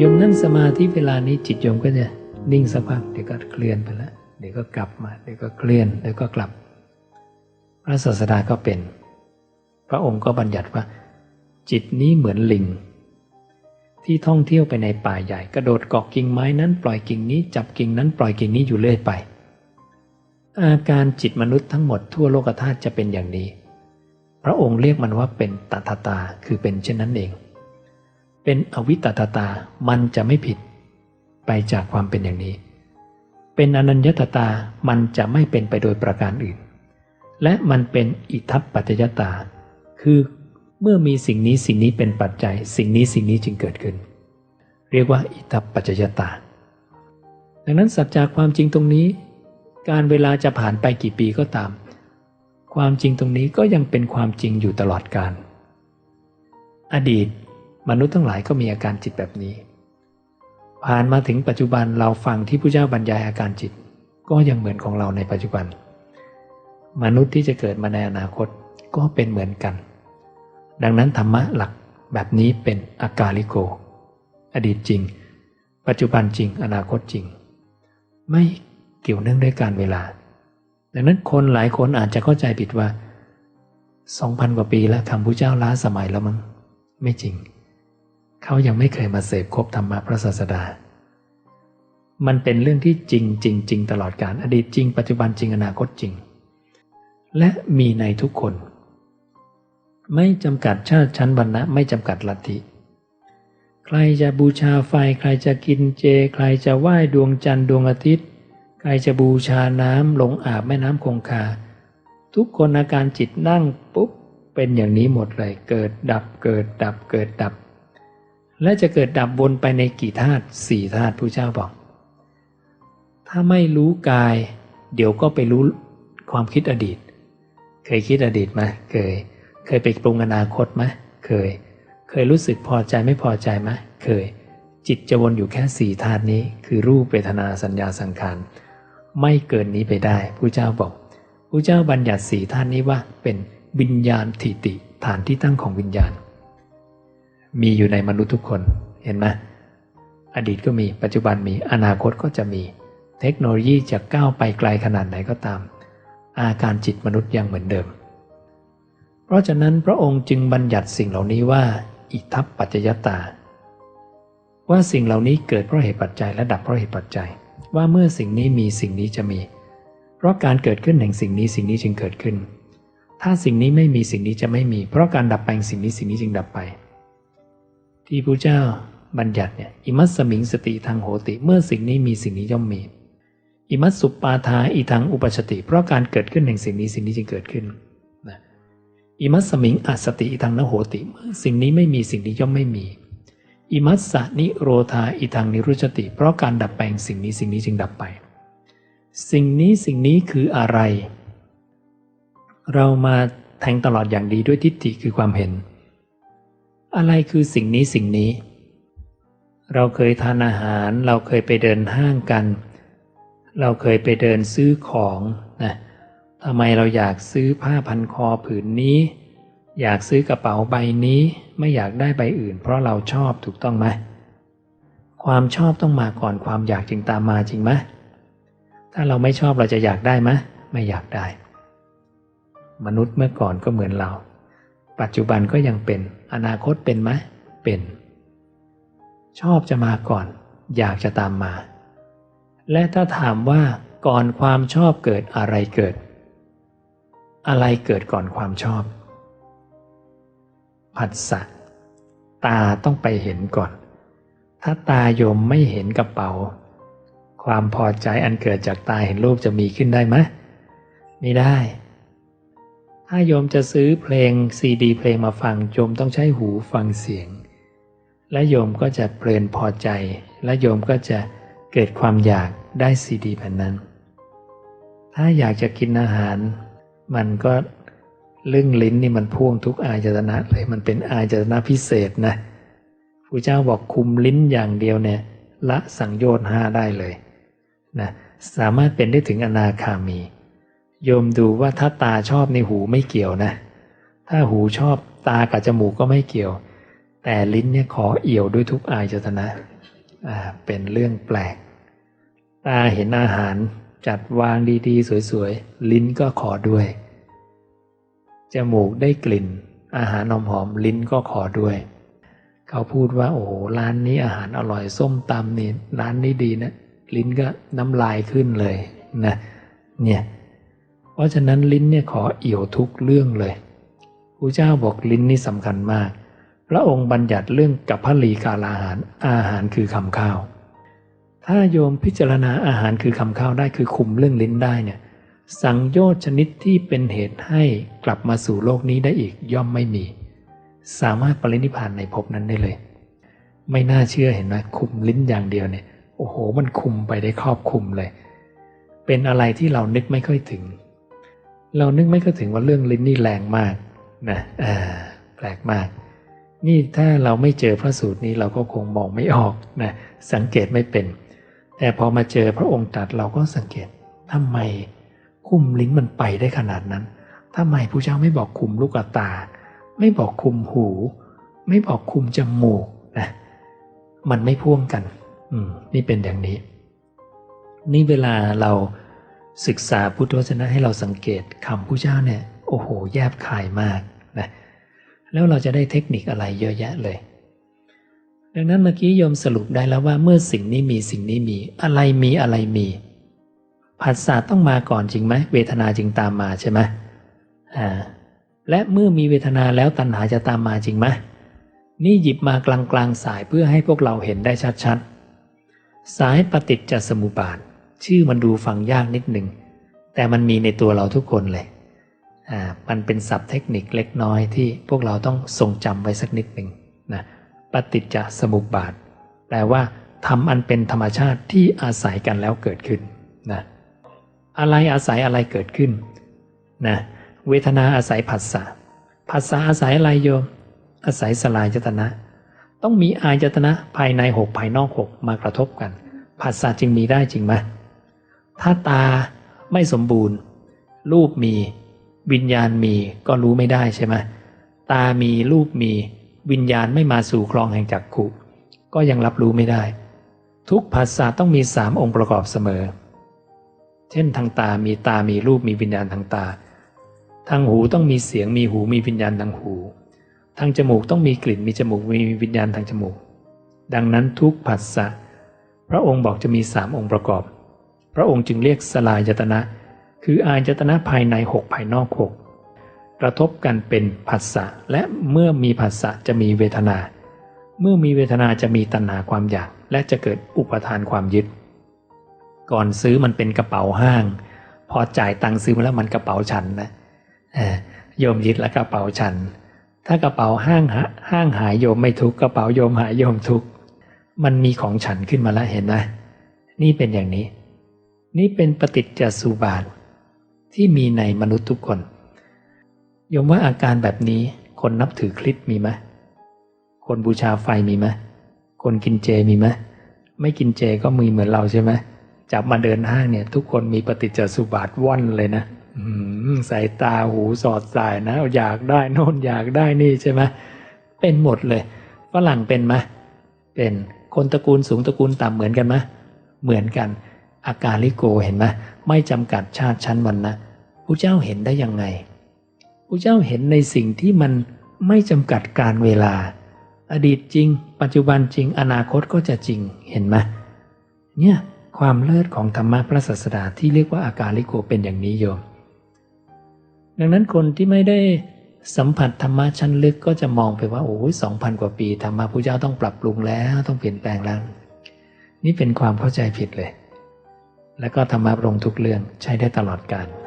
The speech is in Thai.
โยมนั่งสมาธิเวลานี้จิตโยมก็จะนิ่งสักพักเดี๋ยวก็เคลื่อนไปแล้วเดี๋ยวก็กลับมาเดี๋ยวก็เคลื่อนเดี๋ยวก็กลับ พระศาสดาก็เป็น พระองค์ก็บัญญัติว่า จิตนี้เหมือนลิง ที่ท่องเที่ยวไปในป่าใหญ่ กระโดดเกาะกิ่งไม้นั้นปล่อยกิ่งนี้จับกิ่งนั้นปล่อยกิ่งนี้อยู่เรื่อยไป อาการจิตมนุษย์ทั้งหมดทั่วโลกธาตุจะเป็นอย่างนี้ พระองค์เรียกมันว่าเป็นตัทตาคือเป็นเช่นนั้นเอง เป็นอวิตตตา มันจะไม่ผิด ไปจากความเป็นอย่างนี้ เป็นอนัญญตตา มันจะไม่เป็นไปโดยประการอื่น และมันเป็นอิทัปปัจจยตา คือเมื่อมีสิ่งนี้สิ่งนี้เป็นปัจจัย สิ่งนี้สิ่งนี้จึงเกิดขึ้น เรียกว่าอิทัปปัจจยตา ดังนั้นสัจจากความจริงตรงนี้ การเวลาจะผ่านไปกี่ปีก็ตาม ความจริงตรงนี้ก็ยังเป็นความจริงอยู่ตลอดกาลอดีต มนุษย์ทั้งหลายก็มีอาการจิตแบบนี้ ผ่านมาถึงปัจจุบันเราฟังที่พระเจ้าบรรยายอาการจิต ก็ยังเหมือนของเราในปัจจุบัน มนุษย์ที่จะเกิดมาในอนาคตก็เป็นเหมือนกัน ดังนั้นธรรมะหลักแบบนี้เป็นอากาลิโก อดีตจริง ปัจจุบันจริง อนาคตจริง ไม่เกี่ยวเนื่องด้วยการเวลา ดังนั้นคนหลายคนอาจจะเข้าใจผิดว่าสองพันกว่าปีแล้วคำพุทธเจ้าล้าสมัยแล้วมั้งไม่จริง เขายังไม่เคยมาเสพคบธรรมะพระศาสดา มันเป็นเรื่องที่จริงจริงจริงตลอดการอดีตจริง ปัจจุบันจริงอนาคตจริง และมีในทุกคน ไม่จำกัดชาติชั้นวรรณะไม่จำกัดลัทธิใครจะบูชาไฟ ใครจะกินเจ ใครจะไหว้ดวงจันทร์ดวงอาทิตย์ ใครจะบูชาน้ำลงอาบแม่น้ำคงคา ทุกคนอาการจิตนั่งปุ๊บเป็นอย่างนี้หมดเลย เกิดดับเกิดดับเกิดดับ และจะเกิดดับวนไปในกี่ธาตุสี่ธาตุผู้เจ้าบอก ถ้าไม่รู้กาย เดี๋ยวก็ไปรู้ความคิดอดีต เคยคิดอดีตไหมเคย เคยไปปรุงอนาคตไหมเคย เคยรู้สึกพอใจไม่พอใจไหมเคย จิตจะวนอยู่แค่สี่ธาตุนี้ คือรูปเวทนาสัญญาสังขารไม่เกินนี้ไปได้ผู้เจ้าบอกผู้เจ้าบัญญัติสี่ธาตุนี้ว่าเป็นวิญญาณทิติฐานที่ตั้งของวิญญาณ มีอยู่ในมนุษย์ทุกคนเห็นไหมอดีตก็มีปัจจุบันมีอนาคตก็จะมี เทคโนโลยีจะก้าวไปไกลขนาดไหนก็ตาม อาการจิตมนุษย์ยังเหมือนเดิม เพราะฉะนั้นพระองค์จึงบัญญัติสิ่งเหล่านี้ว่า อิทัปปัจจยตา ว่าสิ่งเหล่านี้เกิดเพราะเหตุปัจจัยและดับเพราะเหตุปัจจัย ว่าเมื่อสิ่งนี้มีสิ่งนี้จะมี เพราะการเกิดขึ้นแห่งสิ่งนี้สิ่งนี้จึงเกิดขึ้น ถ้าสิ่งนี้ไม่มีสิ่งนี้จะไม่มี เพราะการดับไปสิ่งนี้สิ่งนี้จึงดับไป ที่พระเจ้าบัญญัติเนี่ยอิมัสมิงสติทางโหติ เมื่อสิ่งนี้มีสิ่งนี้ย่อมมี อิมัสสุปปาทาอีทางอุปชติ เพราะการเกิดขึ้นแห่งสิ่งนี้สิ่งนี้จึงเกิดขึ้นนะอิมัสสมิงอัสติอีทางนโหติ เมื่อสิ่งนี้ไม่มีสิ่งนี้ย่อมไม่มี อิมัสสนิโรธาอีทางนิรุชติ เพราะการดับไปแห่งสิ่งนี้สิ่งนี้จึงดับไป สิ่งนี้สิ่งนี้คืออะไร เรามาแทงตลอดอย่างดีด้วยทิฏฐิคือความเห็น อะไรคือสิ่งนี้สิ่งนี้ เราเคยทานอาหาร เราเคยไปเดินห้างกัน เราเคยไปเดินซื้อของนะทำไมเราอยากซื้อผ้าพันคอผืนนี้ อยากซื้อกระเป๋าใบนี้ไม่อยากได้ใบอื่น เพราะเราชอบถูกต้องไหมความชอบต้องมาก่อนความอยากจึงตามมาจริงไหมถ้าเราไม่ชอบเราจะอยากได้ไหมไม่อยากได้ มนุษย์เมื่อก่อนก็เหมือนเรา ปัจจุบันก็ยังเป็น อนาคตเป็นไหมเป็น ชอบจะมาก่อน อยากจะตามมา และถ้าถามว่าก่อนความชอบเกิดอะไรเกิด อะไรเกิดก่อนความชอบ ผัสสะตาต้องไปเห็นก่อน ถ้าตาโยมไม่เห็นกระเป๋า ความพอใจอันเกิดจากตาเห็นรูปจะมีขึ้นได้ไหมไม่ได้ ถ้าโยมจะซื้อเพลงซีดีเพลงมาฟังโยมต้องใช้หูฟังเสียง และโยมก็จะเพลินพอใจ และโยมก็จะเกิดความอยากได้ซีดีแผ่นนั้น ถ้าอยากจะกินอาหาร มันก็เรื่องลิ้นนี่มันพ่วงทุกอายจตนะเลยมันเป็นอายจตนะพิเศษนะพระเจ้าบอกคุมลิ้นอย่างเดียวเนี่ยละสังโยชน์ห้าได้เลยนะสามารถเป็นได้ถึงอนาคามี โยมดูว่าถ้าตาชอบในหูไม่เกี่ยวนะ ถ้าหูชอบตากับจมูกก็ไม่เกี่ยว แต่ลิ้นเนี่ยขอเอี่ยวด้วยทุกอายจตนะอ่าเป็นเรื่องแปลก ตาเห็นอาหารจัดวางดีๆ สวยๆ ลิ้นก็ขอด้วย จมูกได้กลิ่น อาหารหอมลิ้นก็ขอด้วย เขาพูดว่าโอ้โหร้านนี้อาหารอร่อยส้มตำนี่ร้านนี้ดีนะ ลิ้นก็น้ำลายขึ้นเลยนะเนี่ย เพราะฉะนั้นลิ้นเนี่ยขอเอี่ยวทุกเรื่องเลยพระเจ้าบอกลิ้นนี่สำคัญมาก พระองค์บัญญัติเรื่องกับพลีกาลาหารอาหารคือคำข้าว ถ้าโยมพิจารณาอาหารคือคำข้าวได้คือคุมเรื่องลิ้นได้เนี่ยสังโยชน์ชนิดที่เป็นเหตุให้กลับมาสู่โลกนี้ได้อีกย่อมไม่มี สามารถปรินิพพานในภพนั้นได้เลย ไม่น่าเชื่อเห็นไหมคุมลิ้นอย่างเดียวเนี่ยโอ้โหมันคุมไปได้ครอบคุมเลย เป็นอะไรที่เรานึกไม่ค่อยถึง เรานึกไม่ค่อยถึงว่าเรื่องลิ้นนี่แรงมากนะแปลกมาก นี่ถ้าเราไม่เจอพระสูตรนี้เราก็คงมองไม่ออกนะสังเกตไม่เป็น แต่พอมาเจอพระองค์ตรัสเราก็สังเกตทำไมคุมลิ้นมันไปได้ขนาดนั้นทำไมผู้เจ้าไม่บอกคุมลูกตา ไม่บอกคุมหู ไม่บอกคุมจมูกนะมันไม่พ่วงกัน อืม นี่เป็นอย่างนี้ นี่เวลาเรา ศึกษาพุทธวจนะให้เราสังเกตคำผู้เจ้าเนี่ยโอ้โหแยบคายมากนะแล้วเราจะได้เทคนิคอะไรเยอะแยะเลย ดังนั้นเมื่อกี้โยมสรุปได้แล้วว่าเมื่อสิ่งนี้มีสิ่งนี้มีอะไรมีอะไรมีผัสสะต้องมาก่อนจริงไหมเวทนาจึงตามมาใช่ไหมอ่าและเมื่อมีเวทนาแล้วตัณหาจะตามมาจริงไหมนี่หยิบมากลางกลางๆสายเพื่อให้พวกเราเห็นได้ชัดๆ สายปฏิจจสมุปบาท ชื่อมันดูฟังยากนิดหนึ่ง แต่มันมีในตัวเราทุกคนเลย อ่า มันเป็นศัพท์เทคนิคเล็กน้อยที่พวกเราต้องทรงจำไว้สักนิดหนึ่งนะปฏิจจสมุปบาท แปลว่าทำอันเป็นธรรมชาติที่อาศัยกันแล้วเกิดขึ้นนะอะไรอาศัยอะไรเกิดขึ้นนะเวทนาอาศัยผัสสะผัสสะอาศัยอะไรโยม อาศัยสลายจตนะ ต้องมีอายจตนะภายในหกภายนอกหกมากระทบกันผัสสะจึงมีได้จริงไหม ถ้าตาไม่สมบูรณ์ รูปมี วิญญาณมีก็รู้ไม่ได้ใช่ไหมตามีรูปมี วิญญาณไม่มาสู่คลองแห่งจักขุก็ยังรับรู้ไม่ได้ ทุกผัสสะต้องมีสามองค์ประกอบเสมอ เช่นทางตามีตามีรูปมีวิญญาณทางตา ทางหูต้องมีเสียงมีหูมีวิญญาณทางหู ทางจมูกต้องมีกลิ่นมีจมูกมีวิญญาณทางจมูก ดังนั้นทุกผัสสะพระองค์บอกจะมีสามองค์ประกอบ ระองค์จึงเรียกสลายจตนะ คืออายจตนะภายในหกภายนอกหกกระทบกันเป็นผัสสะและเมื่อมีผัสสะจะมีเวทนา เมื่อมีเวทนาจะมีตัณหาความอยาก และจะเกิดอุปทานความยึด ก่อนซื้อมันเป็นกระเป๋าห้าง พอจ่ายตังค์ซื้อมาแล้วมันกระเป๋าฉันนะโยมยึดแล้วกระเป๋าฉัน ถ้ากระเป๋าห้างห้างหายโยมไม่ทุกกระเป๋าโยมหายโยมทุกมันมีของฉันขึ้นมาแล้วเห็นไหมนี่เป็นอย่างนี้ นี่เป็นปฏิจจสุบาทที่มีในมนุษย์ทุกคนยมว่าอาการแบบนี้คนนับถือคริสต์มีไหมคนบูชาไฟมีไหมคนกินเจมีไหมไม่กินเจก็มีเหมือนเราใช่ไหมจับมาเดินห้างเนี่ย ทุกคนมีปฏิจจสุบาทว่อนเลยนะอืมสายตาหูสอดสายนะ อยากได้โน่นอยากได้นี่ใช่ไหมเป็นหมดเลยฝรั่งเป็นไหมเป็นคนตระกูลสูงตระกูลต่ำเหมือนกันไหมเหมือนกัน อาการลิโกเห็นไหมไม่จำกัดชาติชั้นวันนะพระเจ้าเห็นได้ยังไงพระเจ้าเห็นในสิ่งที่มันไม่จำกัดการเวลา อดีตจริง ปัจจุบันจริง อนาคตก็จะจริงเห็นไหมเนี่ยความเลิศของธรรมะพระศาสดาที่เรียกว่าอาการลิโกเป็นอย่างนี้โยม ดังนั้นคนที่ไม่ได้สัมผัสธรรมะชั้นลึกก็จะมองไปว่าโอ้ยสองพันกว่าปีธรรมะพระเจ้าต้องปรับปรุงแล้วต้องเปลี่ยนแปลงแล้ว นี่เป็นความเข้าใจผิดเลย และก็ธรรมะลงทุกเรื่องใช้ได้ตลอดกาล